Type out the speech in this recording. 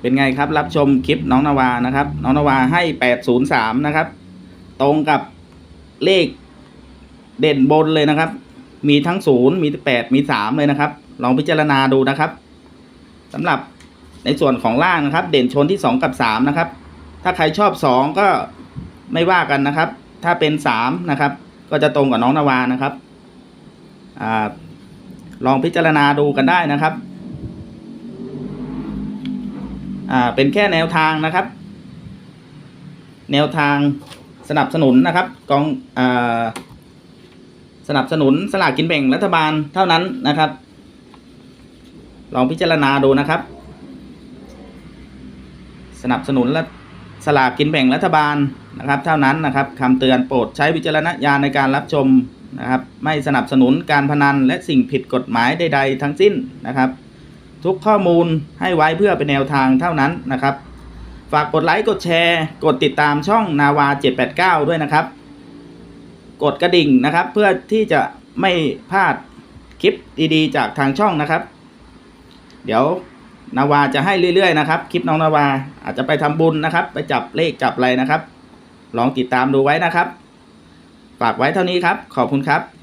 เป็นไงครับ รับชมคลิปน้องนาวานะครับ น้องนาวาให้แปดศูนย์สามนะครับ ตรงกับเลขเด่นบนเลยนะครับ มีทั้งศูนย์มีแปดมีสามเลยนะครับ ลองพิจารณาดูนะครับสำหรับในส่วนของล่างนะครับ เด่นชนที่สองกับสามนะครับ ถ้าใครชอบสองก็ไม่ว่ากันนะครับ ถ้าเป็นสามนะครับ ก็จะตรงกับน้องนาวานะครับอลองพิจารณาดูกันได้นะครับ อ่าเป็นแค่แนวทางนะครับ แนวทางสนับสนุนนะครับกองอ่าสนับสนุนสลากกินแบ่งรัฐบาลเท่านั้นนะครับ ลองพิจารณาดูนะครับ สนับสนุนและสลากกินแบ่งรัฐบาลนะครับ เท่านั้นนะครับคำเตือนโปรดใช้วิจารณญาณในการรับชมนะครับ ไม่สนับสนุนการพนันและสิ่งผิดกฎหมายใด ๆ ทั้งสิ้นนะครับ ทุกข้อมูลให้ไว้เพื่อเป็นแนวทางเท่านั้นนะครับ ฝากกดไลค์กดแชร์ กดติดตามช่องนาวา 789 ด้วยนะครับ กดกระดิ่งนะครับ เพื่อที่จะไม่พลาดคลิปดีๆ จากทางช่องนะครับ เดี๋ยวนาวาจะให้เรื่อยๆนะครับ คลิปน้องนาวาอาจจะไปทำบุญนะครับ ไปจับเลขจับอะไรนะครับ ลองติดตามดูไว้นะครับ ฝากไว้เท่านี้ครับ ขอบคุณครับ